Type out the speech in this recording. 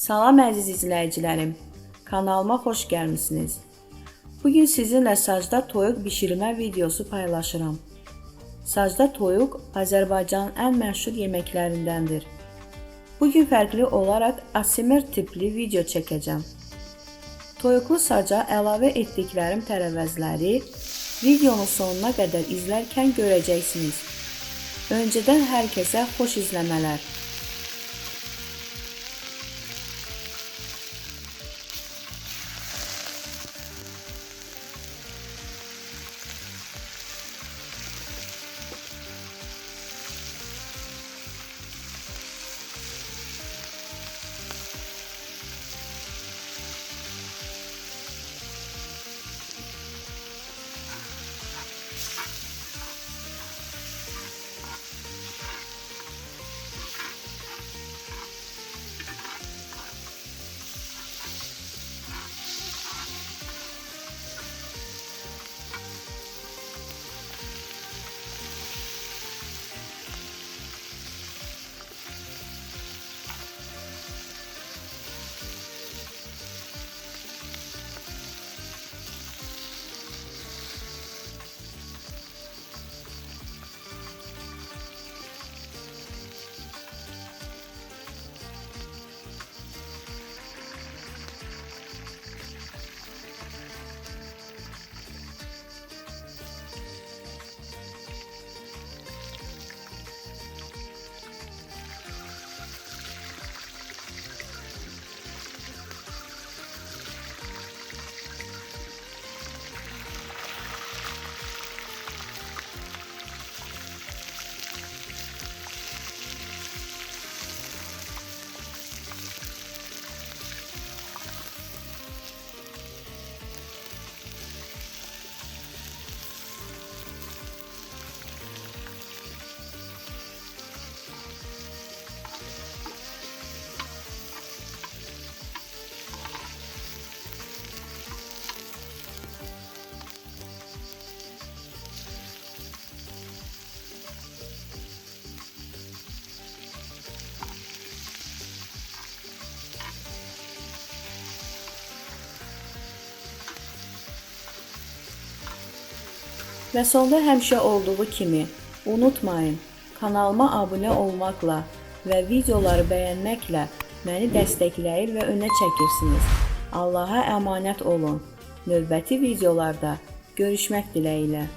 Salam əziz izləyicilərim. Kanalıma xoş gəlmisiniz. Bu gün sizinlə sacda toyuq bişirmə videosu paylaşıram. Sacda toyuq Azərbaycanın ən məşhur yeməklərindəndir. Bu gün fərqli olaraq asimer tipli video çəkəcəm. Toyuqlu saca əlavə etdiklərim tərəvəzləri videonun sonuna qədər izlərkən görəcəksiniz. Öncədən hər kəsə xoş izləmələr. Və sonda həmişə olduğu kimi unutmayın, kanalıma abunə olmaqla və videoları bəyənməklə məni dəstəkləyir və önə çəkirsiniz. Allaha əmanət olun. Növbəti videolarda görüşmək diləyilə.